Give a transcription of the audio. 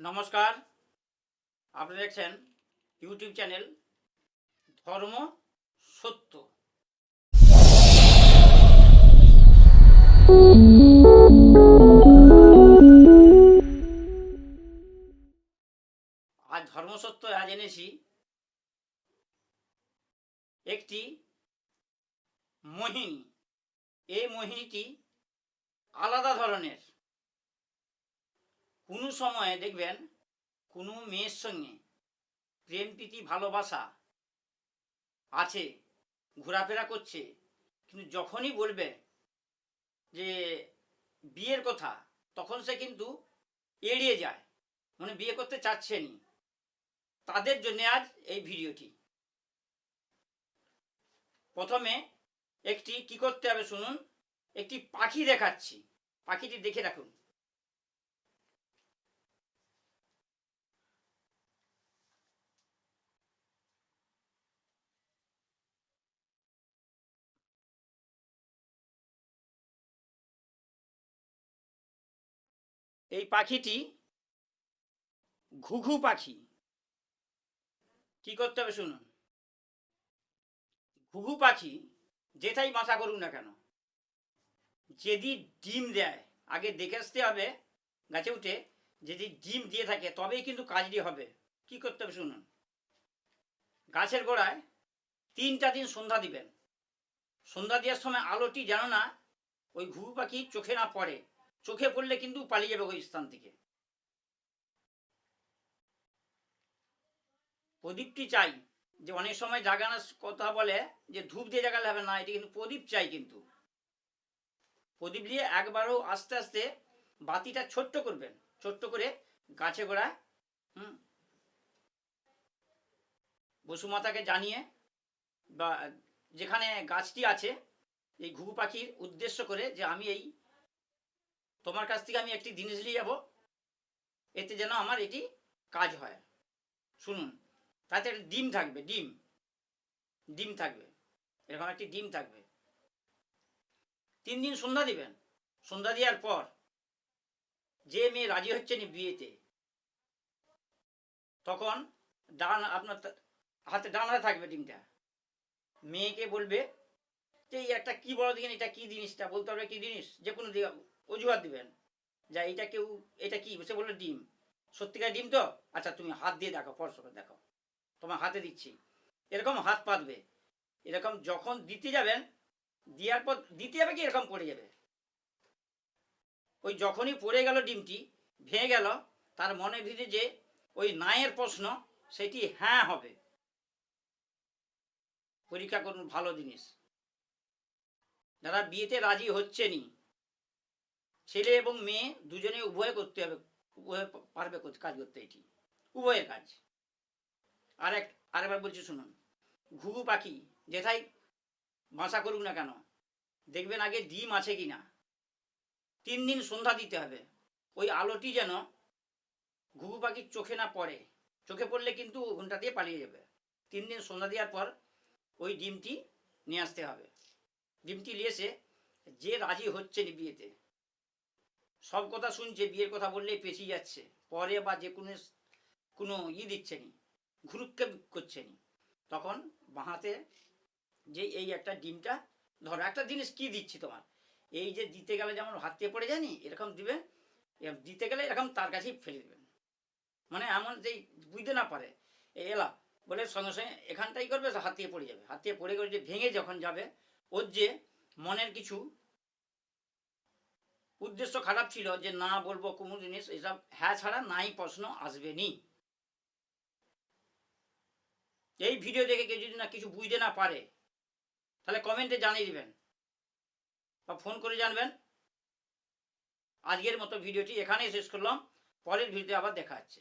নমস্কার। আপনারা দেখছেন ইউটিউব চ্যানেল ধর্ম সত্য। আজ ধর্মসত্য আজ এনেছি একটি মোহিনী। এই মোহিনীটি আলাদা ধরনের। কোনো সময়ে দেখবেন কোনো মেয়ের সঙ্গে প্রেম, প্রীতি, ভালোবাসা আছে, ঘোরাফেরা করছে, কিন্তু যখনই বলবে যে বিয়ের কথা, তখন সে কিন্তু এড়িয়ে যায় মানে বিয়ে করতে চাচ্ছে চাচ্ছেনি তাদের জন্য আজ এই ভিডিওটি। প্রথমে একটি কি করতে হবে শুনুন, একটি পাখি দেখাচ্ছি। পাখিটি দেখে রাখুন। এই পাখিটি ঘুঘু পাখি। কি করতে হবে শুনুন। ঘুঘু পাখি যেটাই মাথা করুক না কেন, যদি ডিম দেয়, আগে দেখে আসতে হবে গাছে উঠে, যদি ডিম দিয়ে থাকে, তবেই কিন্তু কাজটি হবে। কি করতে হবে শুনুন। গাছের গোড়ায় তিনটা দিন সন্ধ্যা দিবেন। সন্ধ্যা দেওয়ার সময় আলোটি যেন না ওই ঘুঘু পাখি চোখে না পড়ে। চোখে পড়লে কিন্তু পালিয়ে যাবে ওই স্থান থেকে। প্রদীপটি চাই, যে অনেক সময় জাগানোর কথা বলে যে ধূপ দিয়ে জাগালে হবে না, এটি কিন্তু প্রদীপ চাই কিন্তু। প্রদীপ দিয়ে একবারও আস্তে আস্তে বাতিটা ছোট্ট করবেন, ছোট্ট করে গাছে গোড়ায়, হুম বসুমাতাকে জানিয়ে বা যেখানে গাছটি আছে, এই ঘুঘু পাখির উদ্দেশ্য করে যে আমি এই তোমার কাছ থেকে আমি একটি জিনিস নিয়ে যাব। এতে যেন আমার এটি কাজ হয়। শুনুন, তাতে একটা ডিম থাকবে, ডিম। ডিম থাকবে, এরকম একটি ডিম থাকবে। তিন দিন সন্ধ্যা দিবেন। সন্ধ্যা দেওয়ার পর যে মেয়ে রাজি হচ্ছে না বিয়েতে, তখন ডান আপনার হাতে ডান হাতে থাকবে ডিমটা। মেয়েকে বলবে যে, এই একটা কি বড় দিকেন এটা কি জিনিসটা? বলতে পারবে কি জিনিস? যে কোনো দিকে অজুহাত দিবেন। যা এটা কেউ, এটা কি? সে বলল ডিম। সত্যিকার ডিম তো? আচ্ছা তুমি হাত দিয়ে দেখো স্পর্শ করে দেখো। তোমার হাতে দিচ্ছি। এরকম হাত পাতবে। এরকম যখন দিতে যাবেন, দেওয়ার পর, দিতে যাবে কি? এরকম পড়ে যাবে। ওই যখনই পড়ে গেল ডিমটি, ভেঙে গেল, তার মনে ভিতরে যে ওই নায়ের প্রশ্ন, সেটি হ্যাঁ হবে। পরীক্ষা করুন, ভালো জিনিস। যারা বিয়েতে রাজি হচ্ছে হচ্ছেনি ছেলে এবং মেয়ে দুজনে উভয় করতে হবে, উভয় পারবে কাজ করতে এটি। উভয়ের কাজ। আর এক আরেকবার বলছি শুনুন। ঘুঘু পাখি, যেথায় বাসা করুক না কেন, দেখবেন আগে ডিম আছে কি না তিন দিন সন্ধ্যা দিতে হবে। ওই আলোটি যেন ঘুঘু পাখির চোখে না পড়ে। চোখে পড়লে কিন্তু ঘণ্টা দিয়ে পালিয়ে যাবে। তিন দিন সন্ধ্যা দেওয়ার পর ওই ডিমটি নিয়ে আসতে হবে। ডিমটি নিয়ে এসে যে রাজি হচ্ছে বিয়েতে সব কথা শুনছে, বিয়ের কথা বললেই পেছিয়ে যাচ্ছে। পরে বা যে কোনো কোনো ই দিচ্ছে নি ঘুরুক্ষে করছে নি। তখন বাঁহাতে যে এই একটা ডিমটা, ধরো একটা জিনিস কি দিচ্ছি তোমার? এই যে দিতে গেলে যেমন হাত দিয়ে পড়ে যায়নি এরকম দিবে দিতে গেলে এরকম তার কাছেই ফেলে দেবেন মানে এমন যেই বুঝতে না পারে এলা, বলে সঙ্গে সঙ্গে এখানটাই করবে, হাত দিয়ে পড়ে যাবে। হাত দিয়ে পড়ে গেলে যে ভেঙে যখন যাবে, ওর যে মনের কিছু উদ্দেশ্য খারাপ ছিল যে না বলব কোনো জিনিস, এসব হ্যাঁ ছাড়া নাই প্রশ্ন আসবে নি এই ভিডিও দেখে কেউ যদি না কিছু বুঝতে না পারে, তাহলে কমেন্টে জানিয়ে দিবেন বা ফোন করে জানবেন। আজকের মতো ভিডিওটি এখানেই শেষ করলাম, পরের ভিডিওতে আবার দেখা হচ্ছে।